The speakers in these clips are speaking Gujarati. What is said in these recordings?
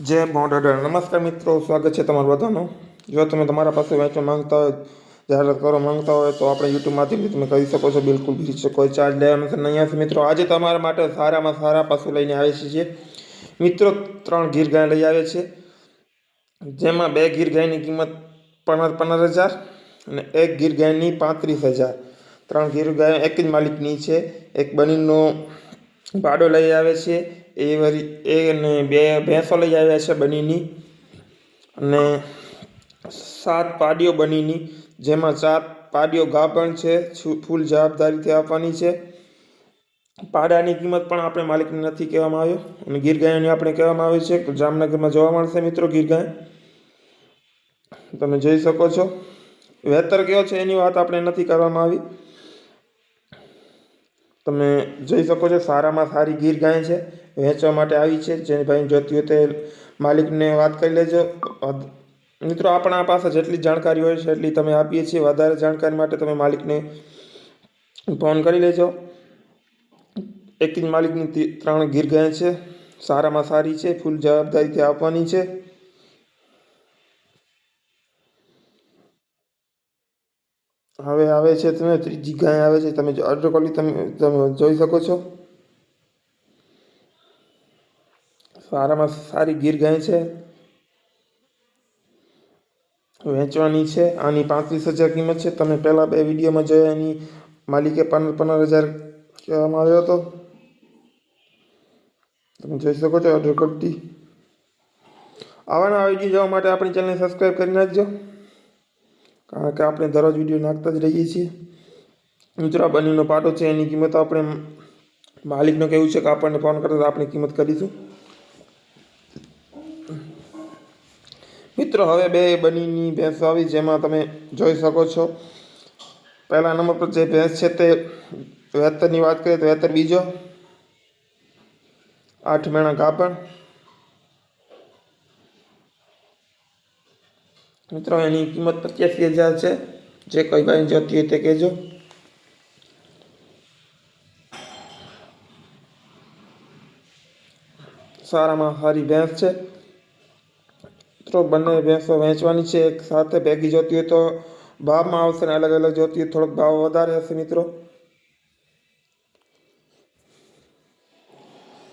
જય મોડર નમસ્કાર મિત્રો, સ્વાગત છે તમારું બધાનું. જો તમે તમારા પાસે વેચવા માંગતા હોય, જાહેરાત કરવા માંગતા હોય, તો આપણે યુટ્યુબમાંથી બી તમે કરી શકો છો, બિલકુલ ફ્રી કોઈ ચાર્જ લેવાનો છે નહીં હશે મિત્રો, આજે તમારા માટે સારામાં સારા પશુ લઈને આવે છે મિત્રો, ત્રણ ગીર ગાય લઈ આવે છે જેમાં બે ગીર ગાયની કિંમત પંદર પંદર હજાર અને એક ગીર ગાયની પાંત્રીસ હજાર. ત્રણ ગીર ગાય એક જ માલિકની છે. એક બનીનો ભાડો લઈ આવે છે. એ વરી, એ અને બે ભેંસો લઈ આવ્યા છે બનીની. અને સાત પાડીઓ બનીની, જેમાં ચાર પાડીઓ ગાભણ છે, છુ- ફૂલ જવાબદારીથી આપવાની છે. પાડાની કિંમત પણ આપણે માલિકને નથી કહેવામાં આવ્યો. અને ગીર ગાયોની આપણે કહેવામાં આવે છે જામનગરમાં જોવા મળશે મિત્રો ગીર ગાય તમે જોઈ શકો છો. વેતર કયો છે એની વાત આપણે નથી કરવામાં આવી. તમે જોઈ શકો છો સારામાં સારી ગીર ગાય છે. વેચવા માટે આવી છે. જેની ભાઈ જોતી હોય તે માલિકને વાત કરી લેજો. મિત્રો, આપણા પાસે જેટલી જાણકારી હોય છે એટલી તમે આપીએ છીએ. વધારે જાણકારી માટે તમે માલિકને ફોન કરી લેજો. એક જ માલિકની ત્રણ ગીર ગાય છે. સારામાં સારી છે. ફૂલ જવાબદારીથી આપવાની છે. હવે આવે છે, તમે ત્રીજી ગાય આવે છે. તમે અડધો કોલી તમે તમે જોઈ શકો છો. સારામાં સારી ગીર ગાય છે. વેચવાની છે. આની પાંત્રીસ હજાર કિંમત છે. તમે પહેલાં બે વિડીયોમાં જોયા, એની માલિકે પંદર પંદર હજાર કહેવામાં આવ્યો હતો. તમે જોઈ શકો છો ઓર્ડર કરતી આવાના વીડિયો જોવા માટે આપણી ચેનલને સબસ્ક્રાઈબ કરી નાખજો. કારણ કે આપણે દરરોજ વીડિયો નાખતા જ રહીએ છીએ. મિત્રો બંનેનો પાટો છે. એની કિંમત આપણે માલિકનું કહેવું છે કે આપણને ફોન કરતા આપણે કિંમત કરીશું. મિત્રો, હવે બે બનીની ભેંસો આવી જેમાં તમે જોઈ શકો છો. પહેલા નંબર પર જે ભેંસ છે તે વેતરની વાત કરીએ તો વેતર બીજો. આઠ મહિના કાપડ. મિત્રો, એની કિંમત પચ્યાસી હજાર છે. જે કોઈ ભાઈ જતી હોય તે કહેજો. સારામાં સારી ભેંસ છે. મિત્રો બંને ભેંસો વેચવાની છે. એક સાથે ભેગી જોતી હોય તો ભાવમાં આવશે ને અલગ અલગ જોતી હોય થોડોક ભાવ વધારે હશે મિત્રો.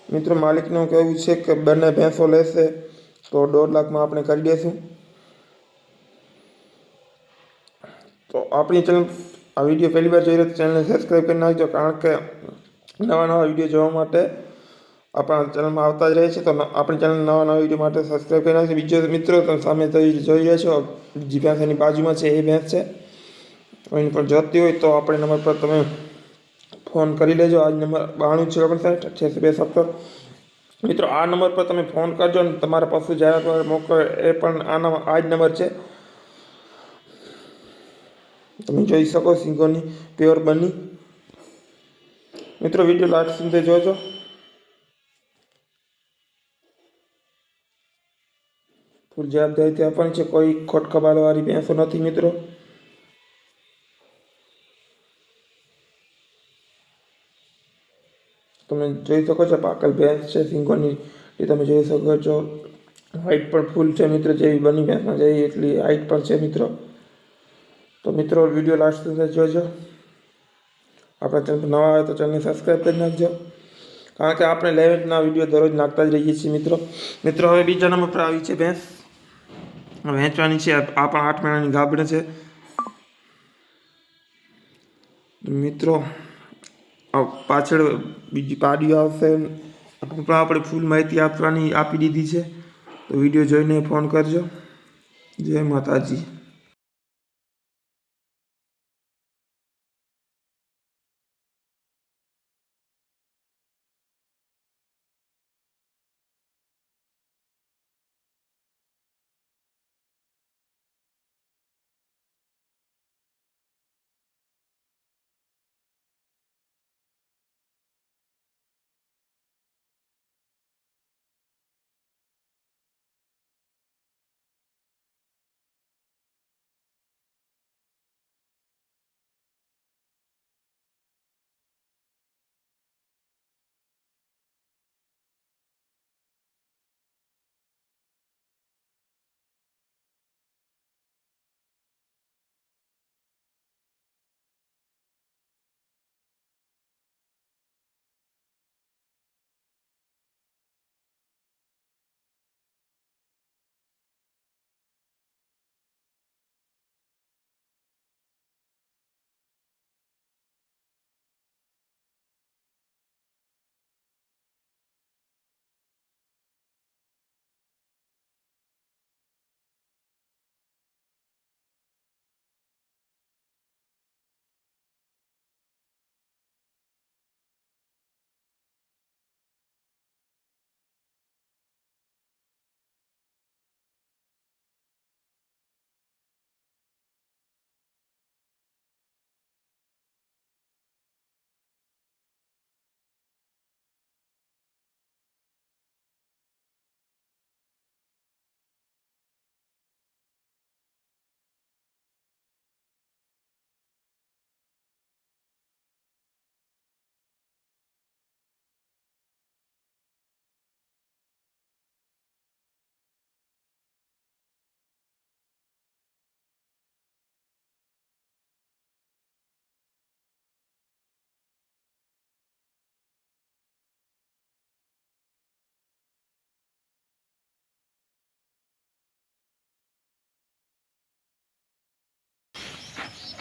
મિત્રો માલિકનું કહેવું છે કે બંને ભેંસો લેશે તો દોઢ લાખમાં આપણે કરી દઈશું. તો આપણી ચેનલ આ વીડિયો પહેલી વાર જોઈ રહ્યો ચેનલને સબસ્ક્રાઈબ કરી નાખજો કારણ કે નવા નવા વીડિયો જોવા માટે આપણા ચેનલમાં આવતા જ રહે છે. તો આપણી ચેનલ નવા નવા વીડિયો માટે સબસ્ક્રાઈબ કરી નાખશે બીજો મિત્રો તમે સામે જોઈ રહ્યા છો, જે ભેંસ એની બાજુમાં છે, એ ભેંસ છે. એની પર જોતી હોય તો આપણે નંબર પર તમે ફોન કરી લેજો. આ નંબર બાણું છે, ઓગણસાઠ અઠ્યાસી બે સત્તર. મિત્રો, આ નંબર પર તમે ફોન કરજો અને તમારા પશુ જાહેરાત મોકલો એ પણ આ નંબર આ જ નંબર છે. તમે જોઈ શકો સિંગોની પ્યોર બની. મિત્રો વીડિયો લાસ્ટ સુધી જોજો. ફૂલ જવાબદારીથી આપવાની છે, કોઈ ખોટ ખબાલવાળી ભેંસો નથી મિત્રો. તમે જોઈ શકો છો, પાકલ ભેંસ છે, સિંગોની એ તમે જોઈ શકો છો. હાઈટ પણ ફૂલ છે મિત્રો, જેવી બની ભેંસમાં જેવી, એટલી હાઈટ પણ છે મિત્રો. તો મિત્રો વીડિયો લાસ્ટ સુધી જોજો. આપણા ચેનલ પર નવા આવે તો ચેનલને સબસ્ક્રાઈબ કરી નાખજો. કારણ કે આપણે લેવેટના વીડિયો દરરોજ નાખતા જ રહીએ છીએ મિત્રો. મિત્રો, હવે બીજા નંબર પર આવી છે ભેંસ. વેચવાની છે, આ પણ આઠ મહિનાની ગાભણ છે. મિત્રો પાછળ બીજી પાડીઓ આવશે. પણ આપણે ફૂલ માહિતી આપવાની આપી દીધી છે. તો વીડિયો જોઈને ફોન કરજો. જય માતાજી.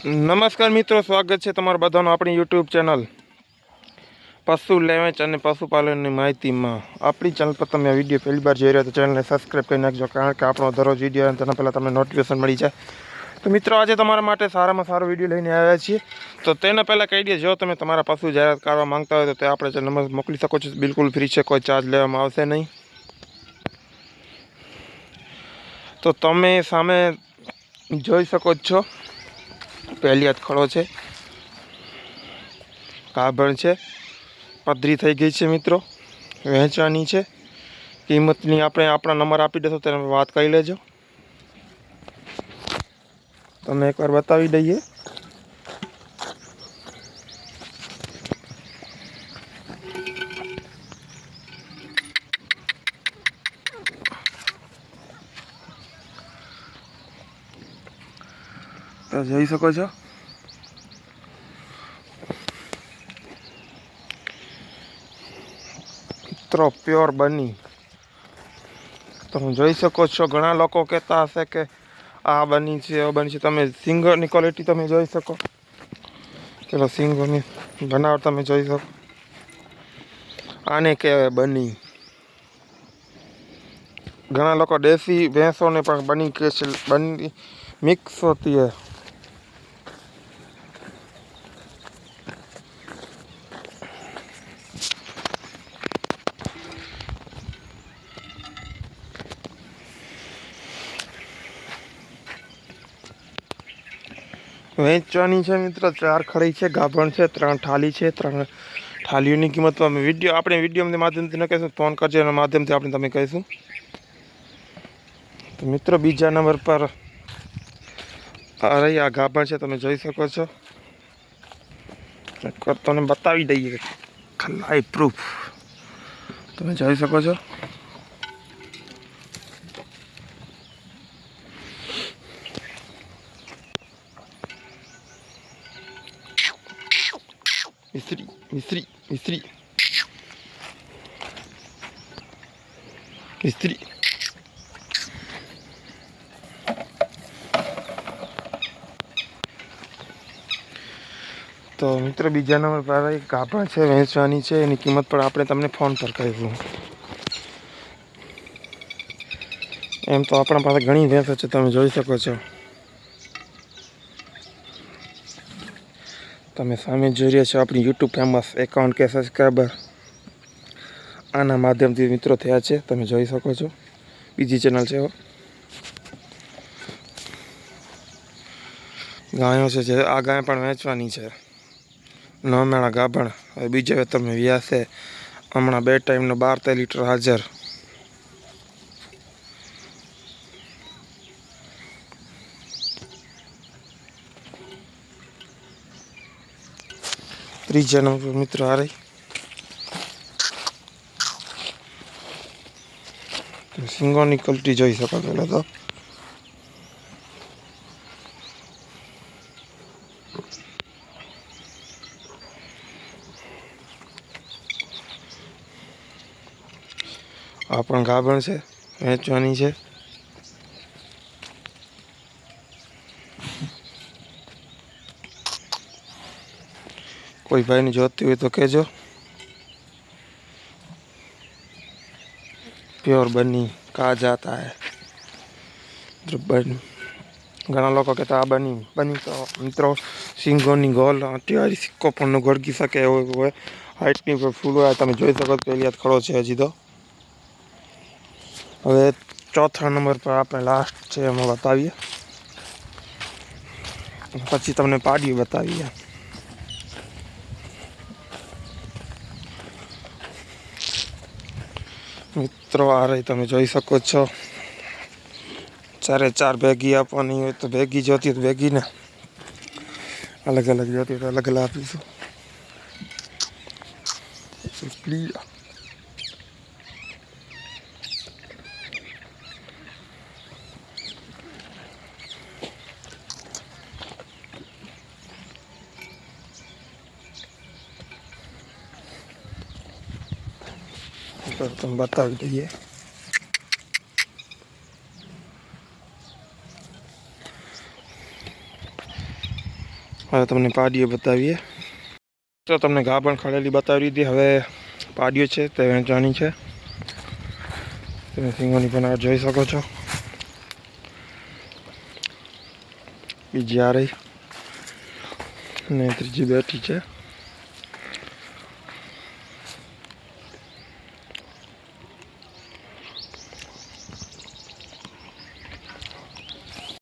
નમસ્કાર મિત્રો, સ્વાગત છે તમારા બધાનું આપણી યુટ્યુબ ચેનલ. પશુ લેવેચ અને પશુપાલનની માહિતીમાં. આપણી ચેનલ પર તમે વીડિયો પહેલી વાર જોઈ રહ્યા તો ચેનલને સબસ્ક્રાઈબ કરી નાખજો, કારણ કે આપણો દરરોજ વીડિયો અને તેના પહેલાં તમને નોટિફિકેશન મળી જાય. તો મિત્રો, આજે તમારા માટે સારામાં સારો વીડિયો લઈને આવ્યા છીએ. તો તેના પહેલાં કહી દઈએ, જો તમે તમારા પશુ જાહેરાત કરવા માંગતા હોય તો તે આપણે ચેનલમાં મોકલી શકો છો, બિલકુલ ફ્રી છે, કોઈ ચાર્જ લેવામાં આવશે નહીં. તો તમે સામે જોઈ શકો છો. પહેલી હાથ ખડો છે. કાભણ છે. પધરી થઈ ગઈ છે મિત્રો. વહેંચવાની છે. કિંમતની આપણે આપણા નંબર આપી દેશો તેને વાત કરી લેજો. તમે એકવાર બતાવી દઈએ. જોઈ શકો છો. મિત્રો, પ્યોર બની. તમે જોઈ શકો છો, ઘણા લોકો કહેતા હશે કે આ બની છે, આ બની છે. તમે સિંગરની ક્વોલિટી તમે જોઈ શકો. ચલો સિંગરની બનાવટ તમે જોઈ શકો. આને કહેવાય બની. ઘણા લોકો દેશી ભેંસોને પણ બની કહે છે, બની, મિક્સ હોતી है વેચવાની છે મિત્ર, ચાર ખડી છે, ગાભણ છે, ત્રણ થાળી છે, ત્રણ થાળીઓની કિંમત અમે વીડિયો, આપણે વિડીયોના માધ્યમથી ન કહીશું, ફોન કરજો એના માધ્યમથી આપણે તમે કહીશું. તો મિત્રો, બીજા નંબર પર અરે, આ ગાભણ છે, તમે જોઈ શકો છો. તમને બતાવી દઈએ. લાઈવ પ્રૂફ તમે જોઈ શકો છો. મિસ્ત્રી મિસ્ત્રી તો મિત્ર બીજા નંબર પર એક કાપડ છે, વેચવાની છે, એની કિંમત પણ આપણે તમને ફોન પર કહીશું. એમ તો આપણા પાસે ઘણી ભેંસો છે, તમે જોઈ શકો છો. તમે સામે જોઈ રહ્યા છો, આપણી યુટ્યુબ ફેમસ એકાઉન્ટ કે સબસ્ક્રાઈબર આના માધ્યમથી મિત્રો થયા છે, તમે જોઈ શકો છો. બીજી ચેનલ છે ગાયો છે જે, આ ગાય પણ વેચવાની છે. નોમેણા ગાભણ, હવે બીજા તમે વ્યાસે, હમણાં બે ટાઈમનો બાર તેર લીટર હાજર. ત્રીજા નંબર મિત્ર આ રહી સિંગોની ક્વોલિટી જોઈ શકો પહેલાં તો. આ પણ ગાભણ છે, વેચવાની છે. કોઈ ભાઈને જોતી હોય તો કહેજો. પ્યોર બની કા જાતા હે બની. ઘણા લોકો કહેતા આ બની બની તો મિત્રો સિંગોની ગોલ, અત્યારે સિક્કો પણ ગળગી શકે એવો હોય. હાઇટની ઉપર ફૂલ હોય તમે જોઈ શકો પહેલી હાથ ખડો છે હજી તો. હવે ચોથા નંબર પર આપણે લાસ્ટ છે એમાં બતાવીએ. પછી તમને પાડીઓ બતાવીએ. મિત્રો, આ રહી તમે જોઈ શકો છો. ચારે ચાર ભેગી આપવાની હોય તો ભેગી જોતી હોય તો ભેગીને અલગ અલગ જોતી હોય તો અલગ અલગ આપીશું. તો તમે બતાવી દઈએ હવે તમને પાડીઓ બતાવીએ. તો તમને ઘા પણ ખડેલી બતાવી દીધી. હવે પાડીઓ છે, તે વેચવાની છે. તમે સિંગોની પણ આ જોઈ શકો છો. બીજી આ રહી. અને ત્રીજી બેઠી છે.